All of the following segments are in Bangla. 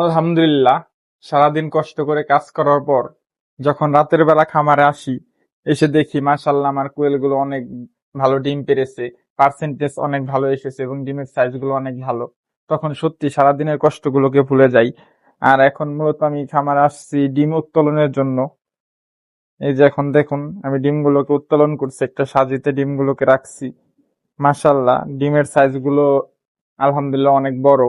আলহামদুলিল্লাহ, সারাদিন কষ্ট করে কাজ করার পর যখন রাতের বেলা খামারে আসি, এসে দেখি মাশাল্লাহ আমার কোয়েলগুলো অনেক ভালো, ডিম পেরেছে পার্সেন্টেজ অনেক ভালো এসেছে এবং ডিমের সাইজগুলো অনেক ভালো। তখন সত্যি সারাদিনের কষ্টগুলোকে ভুলে যাই। আর এখন মূলত আমি খামারে আসছি ডিম উত্তোলনের জন্য। এই যে এখন দেখুন, আমি ডিমগুলোকে উত্তোলন করছি, একটা সাজিতে ডিমগুলোকে রাখছি। মাশাল্লাহ ডিমের সাইজগুলো আলহামদুলিল্লাহ অনেক বড়।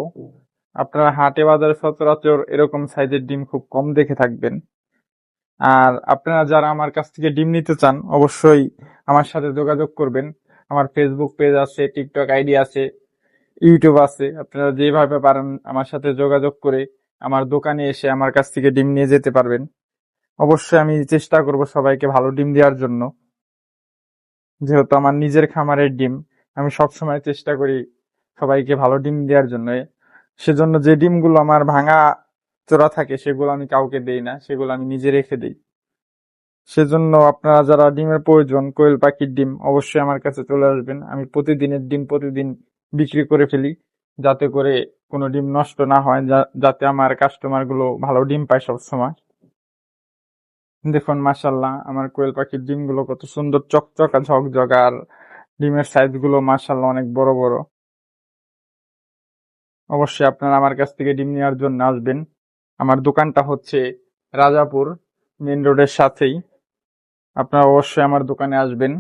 আপনারা হাটে বাজারে সচরাচর এরকম সাইজের ডিম খুব কম দেখে থাকবেন। আর আপনারা যারা আমার কাছ থেকে ডিম নিতে চান, অবশ্যই আমার সাথে যোগাযোগ করবেন। আমার ফেসবুক পেজ আছে টিকটক আইডি আছে ইউটিউব আছে। আপনারা যেভাবে পারেন আমার সাথে যোগাযোগ করে আমার দোকানে এসে আমার কাছ থেকে ডিম নিয়ে যেতে পারবেন। অবশ্যই আমি চেষ্টা করব সবাইকে ভালো ডিম দেওয়ার জন্য। যেহেতু আমার নিজের খামারের ডিম, আমি সবসময় চেষ্টা করি সবাইকে ভালো ডিম দেওয়ার জন্য। সেজন্য যে ডিমগুলো আমার ভাঙা চোরা থাকে, সেগুলো আমি কাউকে দেই না, সেগুলো আমি নিজে রেখে দিই। সেজন্য আপনারা যারা ডিমের প্রয়োজন, কোয়েল পাখির ডিম অবশ্যই আমার কাছে চলে আসবেন। আমি প্রতিদিনের ডিম প্রতিদিন বিক্রি করে ফেলি, যাতে করে কোনো ডিম নষ্ট না হয় যাতে আমার কাস্টমারগুলো ভালো ডিম পায় সবসময়। দেখুন মাশাল্লাহ আমার কোয়েল পাখির ডিমগুলো কত সুন্দর চকচকা ঝকঝকা আর ডিমের সাইজগুলো মাশাল্লাহ অনেক বড় বড়। অবশ্যই আপনারা আমার কাছ থেকে ডিম নেওয়ার জন্য আসবেন। আমার দোকানটা হচ্ছে রাজাপুর মেন রোডের সাথেই। আপনারা অবশ্যই আমার দোকানে আসবেন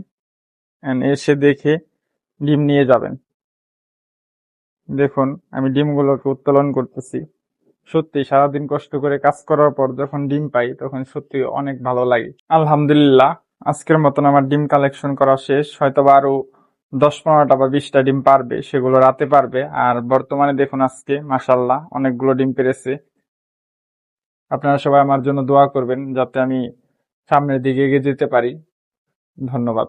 এসে দেখে ডিম নিয়ে যাবেন। দেখুন, আমি ডিমগুলোকে উত্তোলন করতেছি। সত্যি, সারাদিন কষ্ট করে কাজ করার পর যখন ডিম পাই, তখন সত্যি অনেক ভালো লাগে। আলহামদুলিল্লাহ, আজকের মতন আমার ডিম কালেকশন করা শেষ। হয়তো আরও দশ পনেরোটা বা বিশটা ডিম পারবে, সেগুলো রাতে পারবে। আর বর্তমানে দেখুন আজকে মাসাল্লাহ অনেকগুলো ডিম পেরেছে। আপনারা সবাই আমার জন্য দোয়া করবেন, যাতে আমি সামনের দিকে এগিয়ে যেতে পারি। ধন্যবাদ।